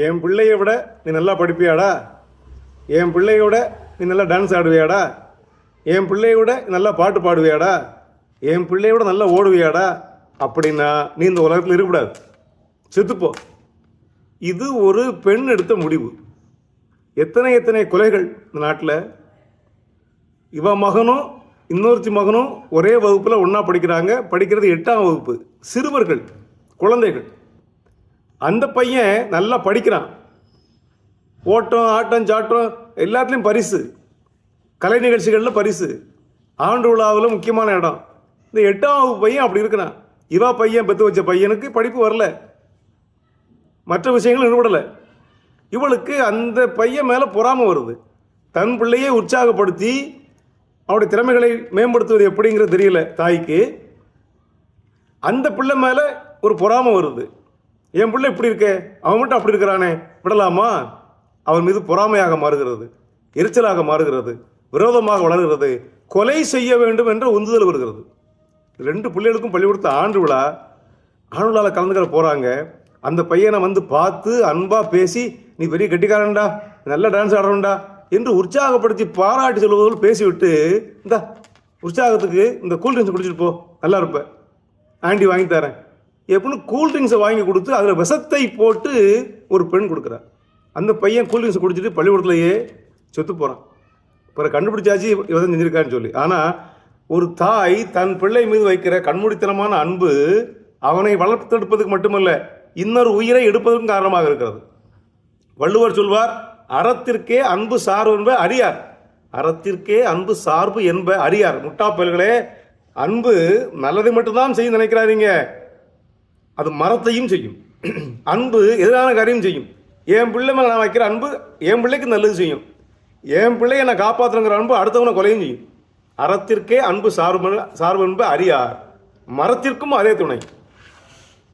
என் பிள்ளைய விட நீ நல்லா படிப்பியாடா? என் பிள்ளைய விட நீ நல்லா டான்ஸ் ஆடுவியாடா? என் பிள்ளைய விட நல்லா பாட்டு பாடுவியாடா? என் பிள்ளைய விட நல்லா ஓடுவியாடா? அப்படின்னா நீ இந்த உலகத்தில் இருக்கக்கூடாது. செத்துப்போ. இது ஒரு பெண் எடுத்த முடிவு. எத்தனை எத்தனை கொலைகள் இந்த நாட்டில்? இவ மகனும் இன்னொருத்தி மகனும் ஒரே வகுப்பில் ஒன்றா படிக்கிறாங்க. படிக்கிறது எட்டாம் வகுப்பு. சிறுவர்கள் குழந்தைகள். அந்த பையன் நல்லா படிக்கிறான். ஓட்டம் ஆட்டம் சாட்டம் எல்லாத்துலேயும் பரிசு. கலை நிகழ்ச்சிகளில் பரிசு. ஆண்டு விழாவில் முக்கியமான இடம். இந்த எட்டாம் வகுப்பு பையன் அப்படி இருக்கிறான். இவா பையன் பெற்று வச்ச பையனுக்கு படிப்பு வரல. மற்ற விஷயங்கள் நிறுவடலை இவளுக்கு அந்த பையன் மேலே பொறாமை வருது. தன் பிள்ளையை உற்சாகப்படுத்தி அவருடைய திறமைகளை மேம்படுத்துவது எப்படிங்கிறது தெரியல தாய்க்கு. அந்த பிள்ளை மேலே ஒரு பொறாமை வருது. என் பிள்ளை இப்படி இருக்கே? அவன் மட்டும் அப்படி இருக்கிறானே? விடலாமா? அவன் மீது பொறாமையாக மாறுகிறது எரிச்சலாக மாறுகிறது விரோதமாக வளர்கிறது கொலை செய்ய வேண்டும் என்ற உந்துதல் வருகிறது. ரெண்டு பிள்ளைகளுக்கும் பள்ளிக்கூடத்து ஆண்டு விழா ஆண்டு விழாவில் கலந்துக்கிற போகிறாங்க அந்த பையனை வந்து பார்த்து அன்பாக பேசி நீ பெரிய கெட்டிக்காரன்டா நல்ல டான்ஸ் ஆடுறவன்டா என்று உற்சாகப்படுத்தி பாராட்டி சொல்வதோடு பேசிவிட்டு இந்தா உற்சாகத்துக்கு இந்த கூல் ட்ரிங்க்ஸ் குடிச்சிட்டு போ நல்லா இருப்ப. ஆண்டி வாங்கி தரேன். எப்படின்னு கூல்ட்ரிங்க்ஸை வாங்கி கொடுத்து அதில் விஷத்தை போட்டு ஒரு பெண் கொடுக்குறார். அந்த பையன் கூல்ட்ரிங்க்ஸ் குடிச்சிட்டு பள்ளிக்கூடத்துலையே செத்து போகிறான் இப்போ கண்டுபிடிச்சாச்சு இவன் செஞ்சுருக்கான்னு சொல்லி. ஆனால் ஒரு தாய் தன் பிள்ளை மீது வைக்கிற கண்மூடித்தனமான அன்பு அவனை வளர்த்தெடுப்பதுக்கு மட்டுமல்ல இன்னொரு உயிரை எடுப்பதற்கும் காரணமாக இருக்கிறது. வள்ளுவர் சொல்வார் அறத்திற்கே அன்பு சார்பு என்ப அறியார் அறத்திற்கே அன்பு சார்பு என்ப அறியார் முட்டா பயல்களே அன்பு நல்லதை மட்டும்தான் செய்ய நினைக்கிறாதீங்க. அது மரத்தையும் செய்யும். அன்பு எதிரான காரியம் செய்யும். என் பிள்ளை மேலே நான் வைக்கிற அன்பு என் பிள்ளைக்கு நல்லது செய்யும். என் பிள்ளையை நான் காப்பாற்றுங்கிற அன்பு அடுத்தவனை கொலையும் செய்யும். அறத்திற்கே அன்பு சார்பு சார்பு அன்பு அறியார் மரத்திற்கும் அதே துணை.